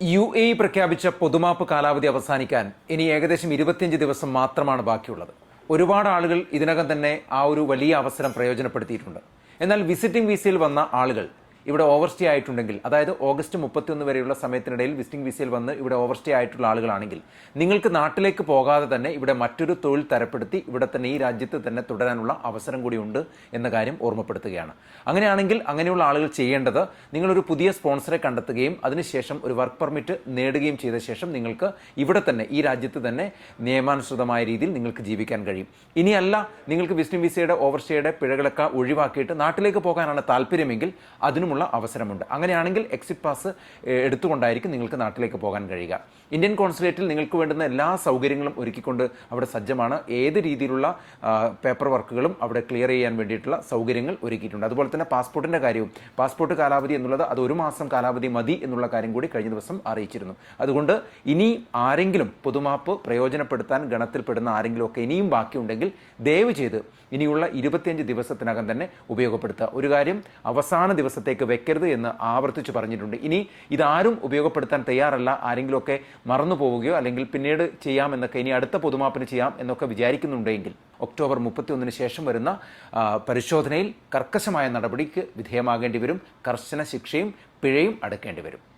U A പ്രഖ്യാപിച്ച പൊതുമാപ്പ് കാലാവധി അവസാനിക്കാൻ ഇനി ഏകദേശം ഇരുപത്തിയഞ്ച് ദിവസം മാത്രമാണ് ബാക്കിയുള്ളത്. ഒരുപാട് ആളുകൾ ഇതിനകം തന്നെ ആ ഒരു വലിയ അവസരം പ്രയോജനപ്പെടുത്തിയിട്ടുണ്ട്. എന്നാൽ വിസിറ്റിംഗ് വിസയിൽ വന്ന ആളുകൾ ഇവിടെ ഓവർസ്റ്റേ ആയിട്ടുണ്ടെങ്കിൽ അതായത് ഓഗസ്റ്റ് മുപ്പത്തിയൊന്ന് വരെയുള്ള സമയത്തിനിടയിൽ വിസിറ്റിംഗ് വിസയിൽ വന്ന് ഇവിടെ ഓവർസ്റ്റേ ആയിട്ടുള്ള ആളുകളാണെങ്കിൽ നിങ്ങൾക്ക് നാട്ടിലേക്ക് പോകാതെ തന്നെ ഇവിടെ മറ്റൊരു തൊഴിൽ തരപ്പെടുത്തി ഇവിടെ തന്നെ ഈ രാജ്യത്ത് തന്നെ തുടരാനുള്ള അവസരം കൂടിയുണ്ട് എന്ന കാര്യം ഓർമ്മപ്പെടുത്തുകയാണ്. അങ്ങനെയാണെങ്കിൽ അങ്ങനെയുള്ള ആളുകൾ ചെയ്യേണ്ടത് നിങ്ങളൊരു പുതിയ സ്പോൺസറെ കണ്ടെത്തുകയും അതിനുശേഷം ഒരു വർക്ക് പെർമിറ്റ് നേടുകയും ചെയ്ത ശേഷം നിങ്ങൾക്ക് ഇവിടെ തന്നെ ഈ രാജ്യത്ത് തന്നെ നിയമാനുസൃതമായ രീതിയിൽ നിങ്ങൾക്ക് ജീവിക്കാൻ കഴിയും. ഇനിയല്ല നിങ്ങൾക്ക് വിസിറ്റിംഗ് വിസയുടെ ഓവർസ്റ്റേയുടെ പിഴകളൊക്കെ ഒഴിവാക്കിയിട്ട് നാട്ടിലേക്ക് പോകാനാണ് താല്പര്യമെങ്കിൽ അതിനുമുള്ള അവസരമുണ്ട്. അങ്ങനെയാണെങ്കിൽ എക്സിറ്റ് പാസ് എടുത്തുകൊണ്ടായിരിക്കും നിങ്ങൾക്ക് നാട്ടിലേക്ക് പോകാൻ കഴിയുക. ഇന്ത്യൻ കോൺസുലേറ്റിൽ നിങ്ങൾക്ക് വേണ്ടുന്ന എല്ലാ സൗകര്യങ്ങളും ഒരുക്കിക്കൊണ്ട് അവിടെ സജ്ജമാണ്. ഏത് രീതിയിലുള്ള പേപ്പർ വർക്കുകളും അവിടെ ക്ലിയർ ചെയ്യാൻ വേണ്ടിയിട്ടുള്ള സൗകര്യങ്ങൾ ഒരുക്കിയിട്ടുണ്ട്. അതുപോലെ തന്നെ പാസ്പോർട്ടിന്റെ കാര്യവും. പാസ്പോർട്ട് കാലാവധി എന്നുള്ളത് അത് ഒരു മാസം കാലാവധി മതി എന്നുള്ള കാര്യം കൂടി കഴിഞ്ഞ ദിവസം അറിയിച്ചിരുന്നു. അതുകൊണ്ട് ഇനി ആരെങ്കിലും പൊതുമാപ്പ് പ്രയോജനപ്പെടുത്താൻ ഗണത്തിൽപ്പെടുന്ന ആരെങ്കിലും ഒക്കെ ഇനിയും ബാക്കിയുണ്ടെങ്കിൽ ദയവ് ചെയ്ത് ഇനിയുള്ള ഇരുപത്തിയഞ്ച് ദിവസത്തിനകം തന്നെ ഉപയോഗപ്പെടുത്തുക. ഒരു കാര്യം അവസാന ദിവസത്തേക്ക് വെക്കരുത് എന്ന് ആവർത്തിച്ച് പറഞ്ഞിട്ടുണ്ട്. ഇനി ഇതാരും ഉപയോഗപ്പെടുത്താൻ തയ്യാറല്ല. ആരെങ്കിലുമൊക്കെ മറന്നു പോവുകയോ അല്ലെങ്കിൽ പിന്നീട് ചെയ്യാം എന്നൊക്കെ ഇനി അടുത്ത പൊതുമാപ്പിന് ചെയ്യാം എന്നൊക്കെ വിചാരിക്കുന്നുണ്ടെങ്കിൽ ഒക്ടോബർ മുപ്പത്തിയൊന്നിന് ശേഷം വരുന്ന പരിശോധനയിൽ കർക്കശമായ നടപടിക്ക് വിധേയമാകേണ്ടി വരും. കർശന ശിക്ഷയും പിഴയും അടക്കേണ്ടി വരും.